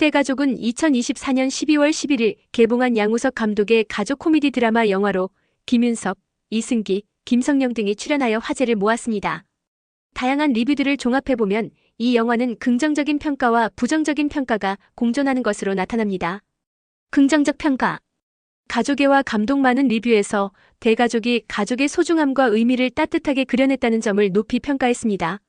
때가족은 2024년 12월 11일 개봉한 양우석 감독의 가족 코미디 드라마 영화로 김윤석, 이승기, 김성령 등이 출연하여 화제를 모았습니다. 다양한 리뷰들을 종합해보면 이 영화는 긍정적인 평가와 부정적인 평가가 공존하는 것으로 나타납니다. 긍정적 평가 가족애와 감동 많은 리뷰에서 대가족이 가족의 소중함과 의미를 따뜻하게 그려냈다는 점을 높이 평가했습니다.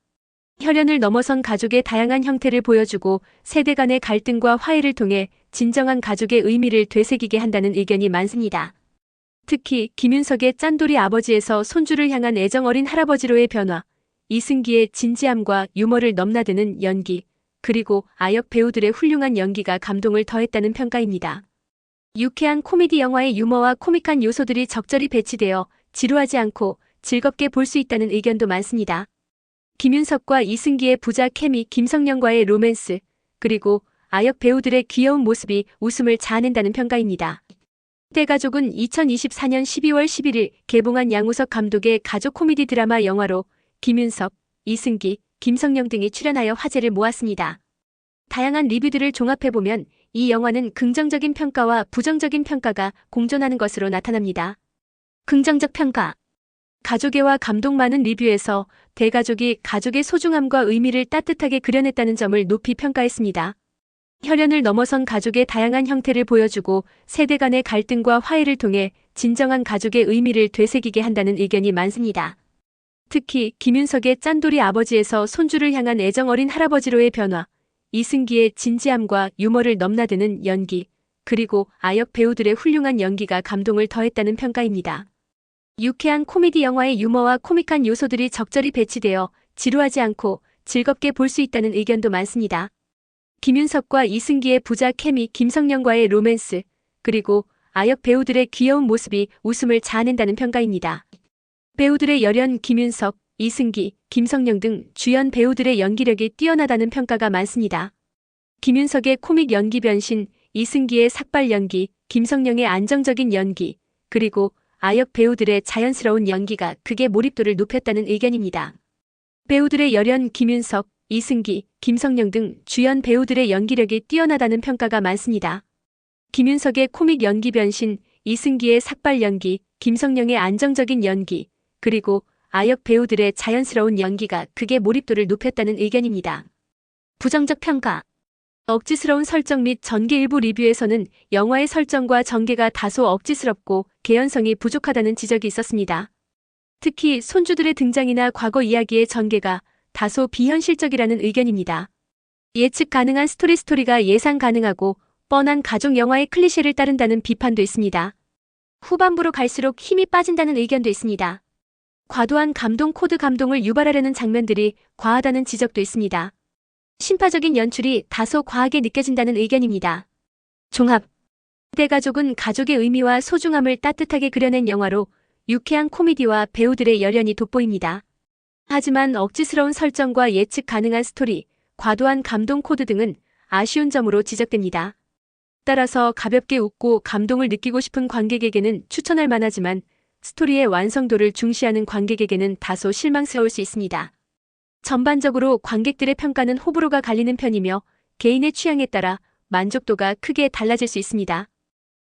혈연을 넘어선 가족의 다양한 형태를 보여주고 세대 간의 갈등과 화해를 통해 진정한 가족의 의미를 되새기게 한다는 의견이 많습니다. 특히 김윤석의 짠돌이 아버지에서 손주를 향한 애정 어린 할아버지로의 변화, 이승기의 진지함과 유머를 넘나드는 연기, 그리고 아역 배우들의 훌륭한 연기가 감동을 더했다는 평가입니다. 유쾌한 코미디 영화의 유머와 코믹한 요소들이 적절히 배치되어 지루하지 않고 즐겁게 볼 수 있다는 의견도 많습니다. 김윤석과 이승기의 부자 케미 김성령과의 로맨스, 그리고 아역 배우들의 귀여운 모습이 웃음을 자아낸다는 평가입니다. 때가족은 2024년 12월 11일 개봉한 양우석 감독의 가족 코미디 드라마 영화로 김윤석, 이승기, 김성령 등이 출연하여 화제를 모았습니다. 다양한 리뷰들을 종합해보면 이 영화는 긍정적인 평가와 부정적인 평가가 공존하는 것으로 나타납니다. 긍정적 평가 가족애와 감동 많은 리뷰에서 대가족이 가족의 소중함과 의미를 따뜻하게 그려냈다는 점을 높이 평가했습니다. 혈연을 넘어선 가족의 다양한 형태를 보여주고 세대 간의 갈등과 화해를 통해 진정한 가족의 의미를 되새기게 한다는 의견이 많습니다. 특히 김윤석의 짠돌이 아버지에서 손주를 향한 애정 어린 할아버지로의 변화, 이승기의 진지함과 유머를 넘나드는 연기, 그리고 아역 배우들의 훌륭한 연기가 감동을 더했다는 평가입니다. 유쾌한 코미디 영화의 유머와 코믹한 요소들이 적절히 배치되어 지루하지 않고 즐겁게 볼 수 있다는 의견도 많습니다. 김윤석과 이승기의 부자 케미 김성령과의 로맨스, 그리고 아역 배우들의 귀여운 모습이 웃음을 자아낸다는 평가입니다. 배우들의 열연 김윤석, 이승기, 김성령 등 주연 배우들의 연기력이 뛰어나다는 평가가 많습니다. 김윤석의 코믹 연기 변신, 이승기의 삭발 연기, 김성령의 안정적인 연기, 그리고 아역 배우들의 자연스러운 연기가 극의 몰입도를 높였다는 의견입니다. 배우들의 열연 김윤석, 이승기, 김성령 등 주연 배우들의 연기력이 뛰어나다는 평가가 많습니다. 김윤석의 코믹 연기 변신, 이승기의 삭발 연기, 김성령의 안정적인 연기, 그리고 아역 배우들의 자연스러운 연기가 극의 몰입도를 높였다는 의견입니다. 부정적 평가 억지스러운 설정 및 전개 일부 리뷰에서는 영화의 설정과 전개가 다소 억지스럽고 개연성이 부족하다는 지적이 있었습니다. 특히 손주들의 등장이나 과거 이야기의 전개가 다소 비현실적이라는 의견입니다. 예측 가능한 스토리 스토리가 예상 가능하고 뻔한 가족 영화의 클리셰를 따른다는 비판도 있습니다. 후반부로 갈수록 힘이 빠진다는 의견도 있습니다. 과도한 감동 코드 감동을 유발하려는 장면들이 과하다는 지적도 있습니다. 심파적인 연출이 다소 과하게 느껴진다는 의견입니다. 종합 대가족은 가족의 의미와 소중함을 따뜻하게 그려낸 영화로 유쾌한 코미디와 배우들의 열연이 돋보입니다. 하지만 억지스러운 설정과 예측 가능한 스토리, 과도한 감동 코드 등은 아쉬운 점으로 지적됩니다. 따라서 가볍게 웃고 감동을 느끼고 싶은 관객에게는 추천할 만하지만 스토리의 완성도를 중시하는 관객에게는 다소 실망스러울 수 있습니다. 전반적으로 관객들의 평가는 호불호가 갈리는 편이며 개인의 취향에 따라 만족도가 크게 달라질 수 있습니다.